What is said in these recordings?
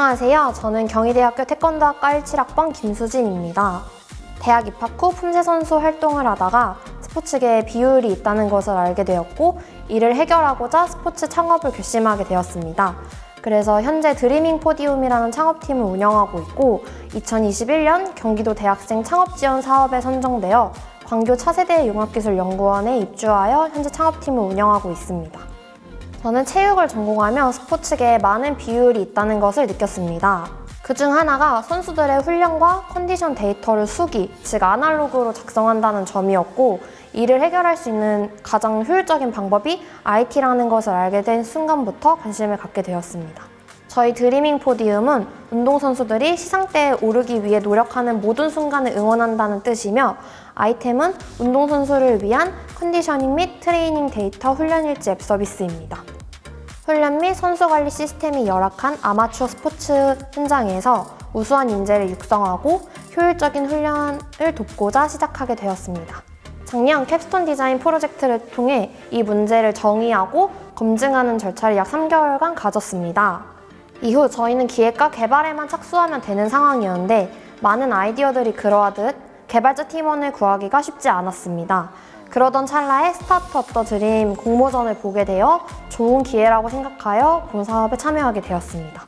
안녕하세요. 저는 경희대학교 태권도학과 17학번 김수진입니다. 대학 입학 후 품새 선수 활동을 하다가 스포츠계에 비율이 있다는 것을 알게 되었고 이를 해결하고자 스포츠 창업을 결심하게 되었습니다. 그래서 현재 드리밍 포디움이라는 창업팀을 운영하고 있고 2021년 경기도 대학생 창업 지원 사업에 선정되어 광교 차세대 융합기술연구원에 입주하여 현재 창업팀을 운영하고 있습니다. 저는 체육을 전공하며 스포츠계에 많은 비율이 있다는 것을 느꼈습니다. 그중 하나가 선수들의 훈련과 컨디션 데이터를 수기, 즉 아날로그로 작성한다는 점이었고, 이를 해결할 수 있는 가장 효율적인 방법이 IT라는 것을 알게 된 순간부터 관심을 갖게 되었습니다. 저희 드리밍 포디움은 운동선수들이 시상대에 오르기 위해 노력하는 모든 순간을 응원한다는 뜻이며 아이템은 운동선수를 위한 컨디셔닝 및 트레이닝 데이터 훈련 일지 앱 서비스입니다. 훈련 및 선수 관리 시스템이 열악한 아마추어 스포츠 현장에서 우수한 인재를 육성하고 효율적인 훈련을 돕고자 시작하게 되었습니다. 작년 캡스톤 디자인 프로젝트를 통해 이 문제를 정의하고 검증하는 절차를 약 3개월간 가졌습니다. 이후 저희는 기획과 개발에만 착수하면 되는 상황이었는데 많은 아이디어들이 그러하듯 개발자 팀원을 구하기가 쉽지 않았습니다. 그러던 찰나에 스타트 업 더 드림 공모전을 보게 되어 좋은 기회라고 생각하여 본 사업에 참여하게 되었습니다.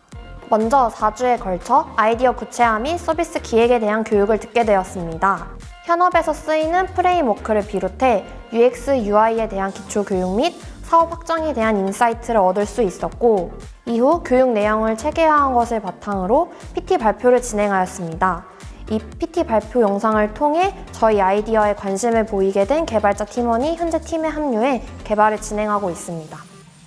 먼저 4주에 걸쳐 아이디어 구체화 및 서비스 기획에 대한 교육을 듣게 되었습니다. 현업에서 쓰이는 프레임워크를 비롯해 UX, UI에 대한 기초 교육 및 사업 확정에 대한 인사이트를 얻을 수 있었고 이후 교육 내용을 체계화한 것을 바탕으로 PT 발표를 진행하였습니다. 이 PT 발표 영상을 통해 저희 아이디어에 관심을 보이게 된 개발자 팀원이 현재 팀에 합류해 개발을 진행하고 있습니다.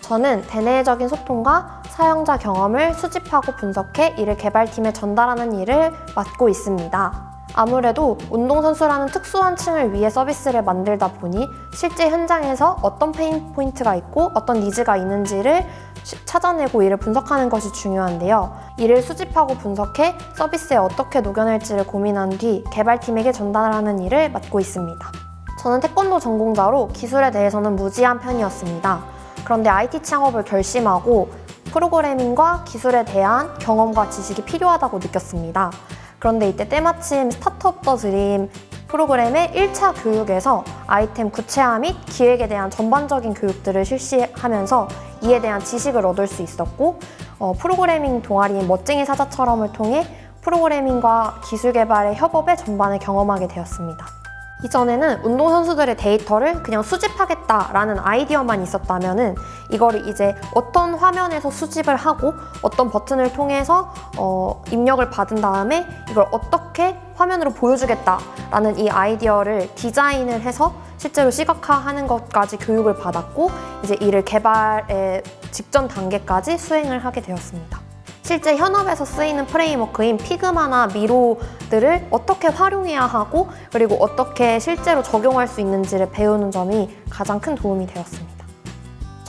저는 대내적인 소통과 사용자 경험을 수집하고 분석해 이를 개발팀에 전달하는 일을 맡고 있습니다. 아무래도 운동선수라는 특수한 층을 위해 서비스를 만들다 보니 실제 현장에서 어떤 페인 포인트가 있고 어떤 니즈가 있는지를 시- 찾아내고 이를 분석하는 것이 중요한데요. 이를 수집하고 분석해 서비스에 어떻게 녹여낼지를 고민한 뒤 개발팀에게 전달하는 일을 맡고 있습니다. 저는 태권도 전공자로 기술에 대해서는 무지한 편이었습니다. 그런데 IT 창업을 결심하고 프로그래밍과 기술에 대한 경험과 지식이 필요하다고 느꼈습니다. 그런데 이때 때마침 스타트업 더 드림 프로그램의 1차 교육에서 아이템 구체화 및 기획에 대한 전반적인 교육들을 실시하면서 이에 대한 지식을 얻을 수 있었고 어, 프로그래밍 동아리인 멋쟁이 사자처럼을 통해 프로그래밍과 기술 개발의 협업의 전반을 경험하게 되었습니다. 이전에는 운동선수들의 데이터를 그냥 수집하겠다라는 아이디어만 있었다면은 이거를 이제 어떤 화면에서 수집을 하고 어떤 버튼을 통해서 어, 입력을 받은 다음에 이걸 어떻게 화면으로 보여주겠다라는 이 아이디어를 디자인을 해서 실제로 시각화하는 것까지 교육을 받았고 이제 이를 개발의 직전 단계까지 수행을 하게 되었습니다. 실제 현업에서 쓰이는 프레임워크인 피그마나 미로들을 어떻게 활용해야 하고 그리고 어떻게 실제로 적용할 수 있는지를 배우는 점이 가장 큰 도움이 되었습니다.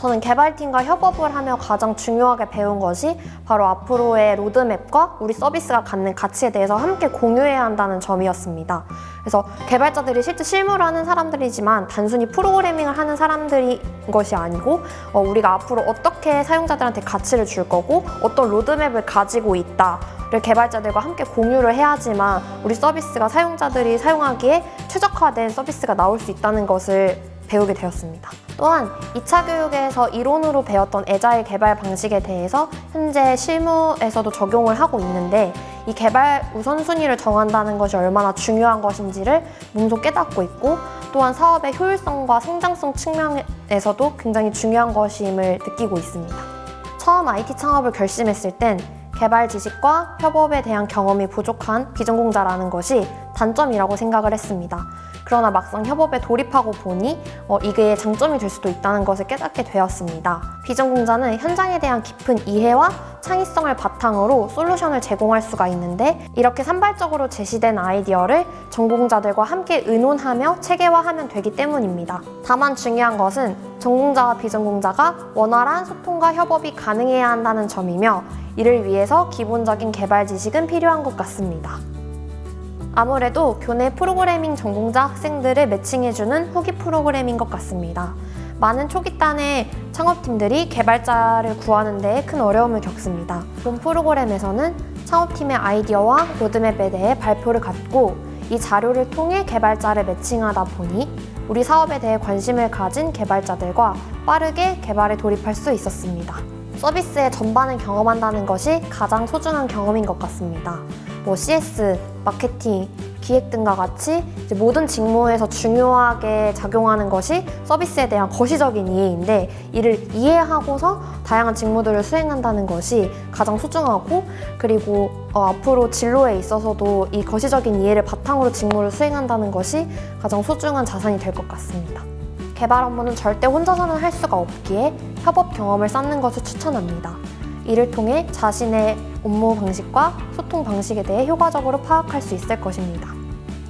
저는 개발팀과 협업을 하며 가장 중요하게 배운 것이 바로 앞으로의 로드맵과 우리 서비스가 갖는 가치에 대해서 함께 공유해야 한다는 점이었습니다. 그래서 개발자들이 실제 실무를 하는 사람들이지만 단순히 프로그래밍을 하는 사람들인 것이 아니고 어, 우리가 앞으로 어떻게 사용자들한테 가치를 줄 거고 어떤 로드맵을 가지고 있다를 개발자들과 함께 공유를 해야지만 우리 서비스가 사용자들이 사용하기에 최적화된 서비스가 나올 수 있다는 것을 배우게 되었습니다. 또한 2차 교육에서 이론으로 배웠던 애자일 개발 방식에 대해서 현재 실무에서도 적용을 하고 있는데 이 개발 우선순위를 정한다는 것이 얼마나 중요한 것인지를 몸소 깨닫고 있고 또한 사업의 효율성과 성장성 측면에서도 굉장히 중요한 것임을 느끼고 있습니다. 처음 IT 창업을 결심했을 땐 개발 지식과 협업에 대한 경험이 부족한 비전공자라는 것이 단점이라고 생각을 했습니다. 그러나 막상 협업에 돌입하고 보니 어, 이게 장점이 될 수도 있다는 것을 깨닫게 되었습니다. 비전공자는 현장에 대한 깊은 이해와 창의성을 바탕으로 솔루션을 제공할 수가 있는데 이렇게 산발적으로 제시된 아이디어를 전공자들과 함께 의논하며 체계화하면 되기 때문입니다. 다만 중요한 것은 전공자와 비전공자가 원활한 소통과 협업이 가능해야 한다는 점이며 이를 위해서 기본적인 개발 지식은 필요한 것 같습니다. 아무래도 교내 프로그래밍 전공자 학생들을 매칭해주는 후기 프로그램인 것 같습니다. 많은 초기 단의 창업팀들이 개발자를 구하는 데큰 어려움을 겪습니다. 본 프로그램에서는 창업팀의 아이디어와 로드맵에 대해 발표를 갖고 이 자료를 통해 개발자를 매칭하다 보니 우리 사업에 대해 관심을 가진 개발자들과 빠르게 개발에 돌입할 수 있었습니다. 서비스의 전반을 경험한다는 것이 가장 소중한 경험인 것 같습니다. 뭐 CS, 마케팅, 기획 등과 같이 모든 직무에서 중요하게 작용하는 것이 서비스에 대한 거시적인 이해인데 이를 이해하고서 다양한 직무들을 수행한다는 것이 가장 소중하고 그리고 어, 앞으로 진로에 있어서도 이 거시적인 이해를 바탕으로 직무를 수행한다는 것이 가장 소중한 자산이 될 것 같습니다. 개발 업무는 절대 혼자서는 할 수가 없기에 협업 경험을 쌓는 것을 추천합니다. 이를 통해 자신의 업무 방식과 소통 방식에 대해 효과적으로 파악할 수 있을 것입니다.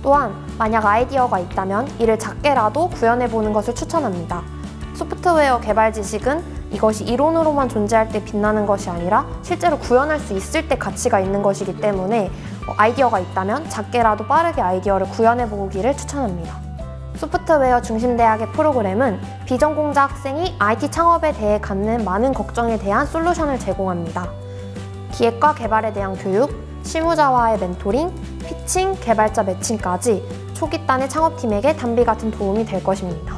또한 만약 아이디어가 있다면 이를 작게라도 구현해 보는 것을 추천합니다. 소프트웨어 개발 지식은 이것이 이론으로만 존재할 때 빛나는 것이 아니라 실제로 구현할 수 있을 때 가치가 있는 것이기 때문에 어, 아이디어가 있다면 작게라도 빠르게 아이디어를 구현해 보기를 추천합니다. 소프트웨어 중심 대학의 프로그램은 비전공자 학생이 IT 창업에 대해 갖는 많은 걱정에 대한 솔루션을 제공합니다. 기획과 개발에 대한 교육, 실무자와의 멘토링, 피칭, 개발자 매칭까지 초기 단의 창업팀에게 단비 같은 도움이 될 것입니다.